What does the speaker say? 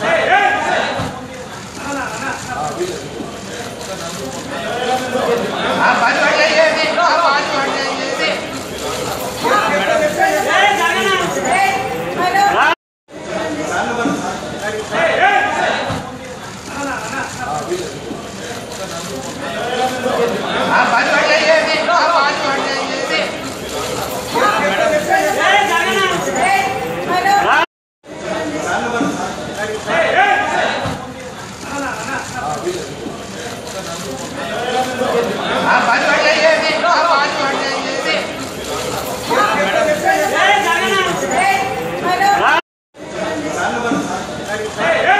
Hey! Hey! hey.